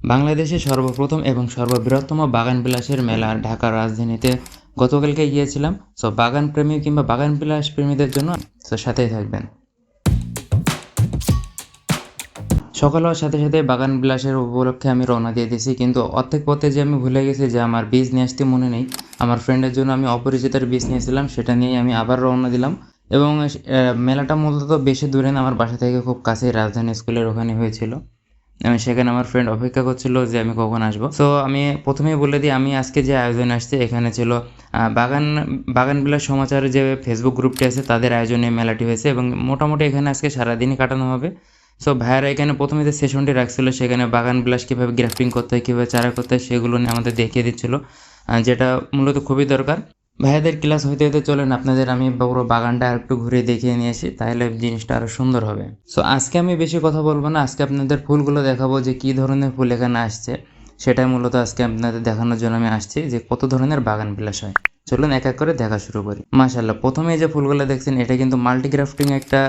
বাংলাদেশে সর্বপ্রথম এবং সর্ববৃহত্তম বাগান বিলাসের মেলা ঢাকার রাজধানীতে গতকালকে গিয়েছিলাম। সো বাগান প্রেমী কিংবা বাগান বিলাস প্রেমীদের জন্য তো সাথেই থাকবেন। সকাল হওয়ার সাথে সাথে বাগান বিলাসের উপলক্ষে আমি রওনা দিয়ে দিয়েছি। কিন্তু অর্ধেক পথে যে আমি ভুলে গেছি যে আমার বীজ নিয়ে আসতে মনে নেই, আমার ফ্রেন্ডের জন্য আমি অপরিচিতার বীজ নিয়েছিলাম, সেটা নিয়ে আমি আবার রওনা দিলাম। এবং মেলাটা মূলত বেশি দূরে না, আমার বাসা থেকে খুব কাছেই রাজধানী স্কুলের ওখানে হয়েছিল। আমি সেখানে আমার ফ্রেন্ড অপেক্ষা করছিল যে আমি কখন আসব। তো আমি প্রথমেই বলে দিই, আমি আজকে যে আয়োজন আসছি, এখানে ছিল বাগান বাগান বিলাস সমাচারের যে ফেসবুক গ্রুপটি আছে, তাদের আয়োজনে মেলাটি হয়েছে এবং মোটামুটি এখানে আজকে সারাদিনই কাটানো হবে। সো ভাইয়ারা এখানে প্রথমে যে সেশনটি রাখছিল, সেখানে বাগান বিলাস কীভাবে গ্রাফটিং করতে হয়, কীভাবে চারা করতে হয়, সেগুলো নিয়ে আমাদের দেখিয়ে দিচ্ছিল যেটা মূলত খুবই দরকার। ভাইয়াদের ক্লাস হইতে হইতে চলেন, আপনাদের আমি পুরো বাগানটা আর একটু ঘুরে দেখিয়ে নিয়ে আসি, তাহলে জিনিসটা আরও সুন্দর হবে। সো আজকে আমি বেশি কথা বলব না, আজকে আপনাদের ফুলগুলো দেখাবো যে কী ধরনের ফুল এখানে আসছে। সেটাই মূলত আজকে আপনাদের দেখানোর জন্য আমি আসছি যে কত ধরনের বাগান বিলাস হয়। চলুন এক এক করে দেখা শুরু করি। মাশাল্লাহ প্রথমে যে ফুলগুলো দেখছেন, এটা কিন্তু মাল্টিগ্রাফটিং একটা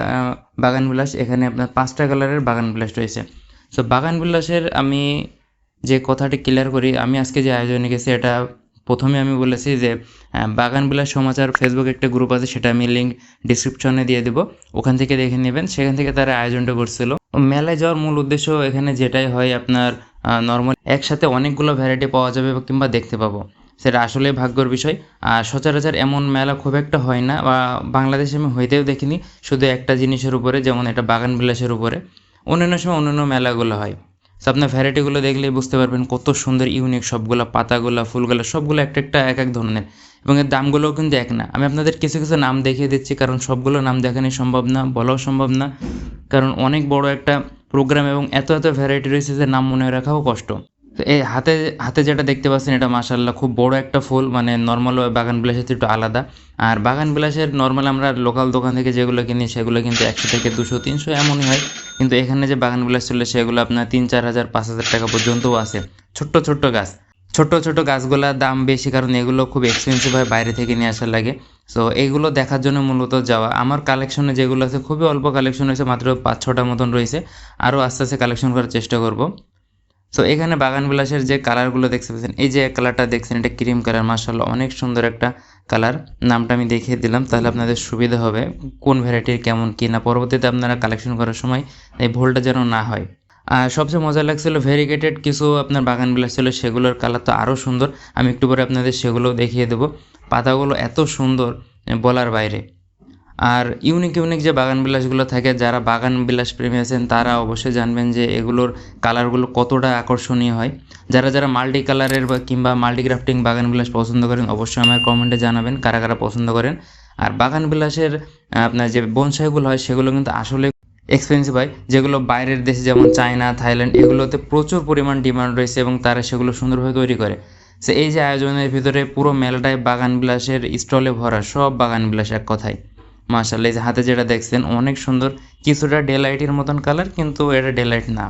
বাগান বিলাস। এখানে আপনার পাঁচটা কালারের বাগান বিলাস রয়েছে। সো বাগান বিলাসের আমি যে কথাটি ক্লিয়ার করি, আমি আজকে যে আয়োজনে গেছি, এটা প্রথমে আমি বলেছি যে বাগান বিলাস সমাচার ফেসবুক একটা গ্রুপ আছে, সেটা আমি লিঙ্ক ডিসক্রিপশনে দিয়ে দেবো। ওখান থেকে দেখে নেবেন। সেখান থেকে তারা আয়োজনটা করছিল। মেলায় যাওয়ার মূল উদ্দেশ্য এখানে যেটাই হয় আপনার নর্মাল একসাথে অনেকগুলো ভ্যারাইটি পাওয়া যাবে কিংবা দেখতে পাবো। সেটা আসলে ভাগ্যর বিষয়। আর সচরাচর এমন মেলা খুব একটা হয় না, বা বাংলাদেশে আমি হইতেও দেখিনি। শুধু একটা জিনিসের উপরে, যেমন এটা বাগান বিলাসের উপরে। অন্যান্য সময় অন্যান্য মেলাগুলো হয়। তো আপনার ভ্যারাইটিগুলো দেখলেই বুঝতে পারবেন কত সুন্দর ইউনিক সবগুলো, পাতাগুলো, ফুলগুলো, সবগুলো একটা একটা এক এক ধরনের। এবং এর দামগুলোও কিন্তু এক না। আমি আপনাদের কিছু কিছু নাম দেখিয়ে দিচ্ছি, কারণ সবগুলো নাম দেখানো সম্ভব না, বলাও সম্ভব না। কারণ অনেক বড় একটা প্রোগ্রাম এবং এত এত ভ্যারাইটি রয়েছে যে নাম মনে রাখাও কষ্ট। তো এই হাতে হাতে যেটা দেখতে পাচ্ছেন এটা মাসাল্লাহ খুব বড় একটা ফুল মানে নর্মাল বাগান বিলাসের একটু আলাদা। আর বাগান বিলাসের নর্মাল আমরা লোকাল দোকান থেকে যেগুলো কিনি, সেগুলো কিন্তু একশো থেকে দুশো, তিনশো এমনই হয়। কিন্তু এখানে যে বাগান বিলাস চলে, সেগুলো আপনার তিন, চার হাজার, পাঁচ হাজার টাকা পর্যন্তও আছে। ছোট্ট ছোট্ট গাছ। ছোট ছোট গাছগুলোর দাম বেশি, কারণ এগুলো খুব এক্সপেন্সিভ হয় বাইরে থেকে নিয়ে আসা লাগে। সো এইগুলো দেখার জন্য মূলত যাওয়া। আমার কালেকশনে যেগুলো আছে, খুবই অল্প কালেকশন রয়েছে, মাত্র পাঁচ, ছটা মতন রয়েছে। আরও আস্তে আস্তে কালেকশন করার চেষ্টা করব। সো এখানে বাগান বিলাসের যে কালারগুলো দেখতে পাচ্ছেন, এই যে কালারটা দেখছেন, এটা ক্রিম কালার মার্শাল্লাহ অনেক সুন্দর একটা কালার নামটা আমি দেখিয়ে দিলাম, তাহলে আপনাদের সুবিধা হবে কোন ভ্যারাইটির কেমন কি না। পরবর্তীতে আপনারা কালেকশন করার সময় এই ভুলটা যেন না হয়। আর সবচেয়ে মজা লাগছিল ভেরিগেটেড কিছু আপনার বাগান বিলাস ছিল, সেগুলোর কালার তো আরও সুন্দর। আমি একটু পরে আপনাদের সেগুলো দেখিয়ে দেবো। পাতাগুলো এত সুন্দর বলার বাইরে। আর ইউনিক ইউনিক যে বাগান বিলাসগুলো থাকে, যারা বাগান বিলাস প্রেমী আছেন, তারা অবশ্যই জানবেন যে এগুলোর কালারগুলো কতটা আকর্ষণীয় হয়। যারা যারা মাল্টি কালারের বা কিংবা মাল্টি গ্রাফটিং বাগান বিলাস পছন্দ করেন, অবশ্যই আমার কমেন্টে জানাবেন কারা কারা পছন্দ করেন। আর বাগান বিলাসের আপনার যে বনসাইগুলো হয়, সেগুলো কিন্তু আসলে এক্সপেন্সিভ হয়। যেগুলো বাইরের দেশে, যেমন চায়না, থাইল্যান্ড, এগুলোতে প্রচুর পরিমাণ ডিমান্ড রয়েছে এবং তারা সেগুলো সুন্দরভাবে তৈরি করে। সে এই যে আয়োজনের ভিতরে পুরো মেলাটায় বাগান বিলাসের স্টলে ভরা সব বাগান বিলাস এক কথায়। মার্শাল এই যে হাতে যেটা দেখছেন, অনেক সুন্দর। কিছুটা ডেলাইটের মতন কালার কিন্তু এটা ডেলাইট না।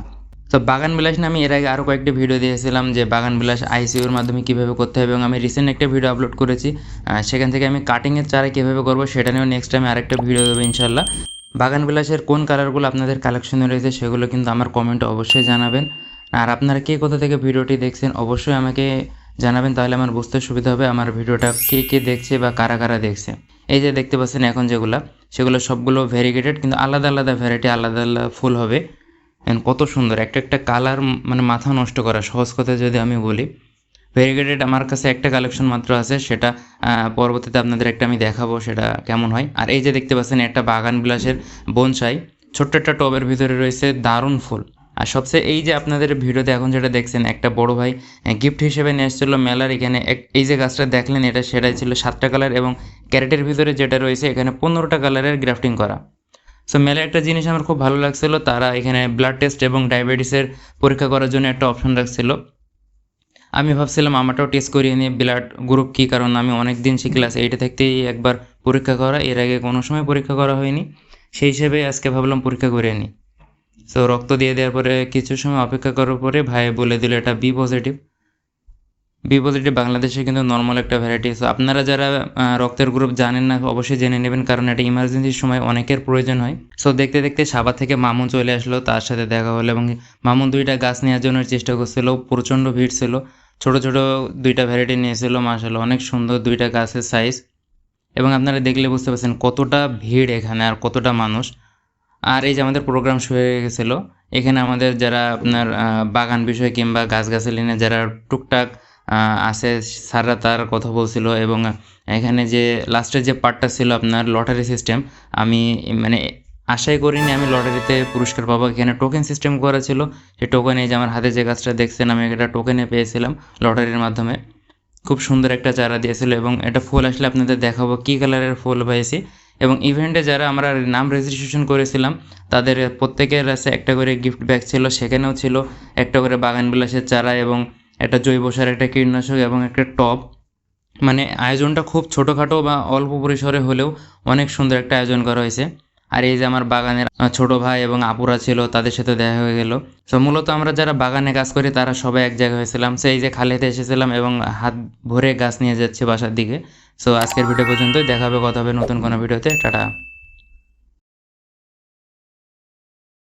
তো বাগান বিলাস নিয়ে আমি এর আগে আরও কয়েকটি ভিডিও দিয়েছিলাম যে বাগান বিলাস আইসিউর মাধ্যমে কীভাবে করতে হবে এবং আমি রিসেন্ট একটা ভিডিও আপলোড করেছি। সেখান থেকে আমি কাটিংয়ের চারা কীভাবে করব সেটা নিয়েও নেক্সট টাইম আরেকটা ভিডিও দেবো ইনশাল্লাহ বাগান বিলাসের কোন কালারগুলো আপনাদের কালেকশনে রয়েছে সেগুলো কিন্তু আমার কমেন্টে অবশ্যই জানাবেন। আর আপনারা কে কোথা থেকে ভিডিওটি দেখছেন, অবশ্যই আমাকে জানাবেন, তাহলে আমার বুঝতে সুবিধা হবে আমার ভিডিওটা কে কে দেখছে বা কারা কারা দেখছে। এই যে দেখতে পাচ্ছেন এখন যেগুলো, সেগুলো সবগুলো ভেরিগেটেড কিন্তু আলাদা আলাদা ভ্যারাইটি আলাদা আলাদা ফুল হবে। And কত সুন্দর, একটা একটা কালার মানে মাথা নষ্ট করা। সহজ কথা যদি আমি বলি ভেরিগেটেড আমার কাছে একটা কালেকশন মাত্র আছে, সেটা পরবর্তীতে আপনাদের একটা আমি দেখাবো, সেটা কেমন হয়। আর এই যে দেখতে পাচ্ছেন, একটা বাগান বিলাসের বনসাই, ছোট্ট একটা টবের ভিতরে রয়েছে দারুণ ফুল। আর সবচেয়ে এই যে আপনাদের ভিডিওতে এখন যেটা দেখছেন, একটা বড় ভাই গিফট হিসেবে নিয়ে এসেছিল মেলার এখানে। এই যে গাছটা দেখলেন, এটা সেটাই ছিল সাতটা কালার এবং ক্যারেটের ভিতরে যেটা রয়েছে, এখানে পনেরোটা কালারের গ্রাফটিং করা। সো মেলায় একটা জিনিস আমার খুব ভালো লাগছিল, তারা এখানে ব্লাড টেস্ট এবং ডায়াবেটিসের পরীক্ষা করার জন্য একটা অপশন রাখছিল। আমি ভাবছিলাম আমারটাও টেস্ট করিয়ে নিয়ে ব্লাড গ্রুপ কী, কারণ আমি অনেক দিন সে ক্লাস এইটা থাকতেই একবার পরীক্ষা করা, এর আগে কোনো সময় পরীক্ষা করা হয়নি। সেই হিসেবে আজকে ভাবলাম পরীক্ষা করে নিই। সো রক্ত দিয়ে দেওয়ার পরে কিছু সময় অপেক্ষা করার পরে ভাই বলে দিল এটা বি পজিটিভ বি পজিটিভ বাংলাদেশে কিন্তু নর্মাল একটা ভ্যারাইটি সো আপনারা যারা রক্তের গ্রুপ জানেন না, অবশ্যই জেনে নেবেন কারণ এটা ইমার্জেন্সির সময় অনেকের প্রয়োজন হয়। সো দেখতে দেখতে সাবা থেকে মামুন চলে আসলো, তার সাথে দেখা হলো এবং মামুন দুইটা গাছ নেওয়ার জন্য চেষ্টা করছিল, প্রচণ্ড ভিড় ছিল। ছোট ছোট দুইটা ভ্যারাইটি নিয়েছিল মাসাল্লাহ অনেক সুন্দর দুইটা গাছের সাইজ এবং আপনারা দেখলে বুঝতে পারছেন কতটা ভিড় এখানে আর কতটা মানুষ। আর এই যে আমাদের প্রোগ্রাম শুরু হয়ে গেছিল, এখানে আমাদের যারা আপনার বাগান বিষয় কিংবা গাছগাছালি নিয়ে যারা টুকটাক আছে, স্যাররা তার কথা বলছিল এবং এখানে যে লাস্টের যে পার্টটা ছিল আপনার লটারি সিস্টেম আমি মানে আশাই করিনি আমি লটারিতে পুরস্কার পাবো। এখানে টোকেন সিস্টেম করা ছিল, সেই টোকেন এই যে আমার হাতে যে গাছটা দেখছেন, আমি একটা টোকেনে পেয়েছিলাম লটারির মাধ্যমে। খুব সুন্দর একটা চারা দিয়েছিল এবং এটা ফুল আসলে আপনাদের দেখাবো, কী কালারের ফুল পেয়েছি এবং ইভেন্টে যারা আমরা নাম রেজিস্ট্রেশন করেছিলাম, তাদের প্রত্যেকের কাছে একটা করে গিফট ব্যাগ ছিল, সেখানেও ছিল একটা করে বাগান বিলাসের চারা এবং একটা জৈব সার, একটা কীটনাশক এবং একটা টব। মানে আয়োজনটা খুব ছোটোখাটো বা অল্প পরিসরে হলেও অনেক সুন্দর একটা আয়োজন করা হয়েছে। আর এই যে আমার বাগানের ছোট ভাই এবং আপুরা ছিল, তাদের সাথে দেখা হয়ে গেল। সো মূলত আমরা যারা বাগানে কাজ করি, তারা সবাই এক জায়গায় হয়েছিলাম। সেই যে খালেতে এসেছিলাম এবং হাত ভরে গাছ নিয়ে যাচ্ছে বাসার দিকে। সো আজকের ভিডিও পর্যন্তই। দেখাবে কথা হবে নতুন কোনো ভিডিওতে। টাটা।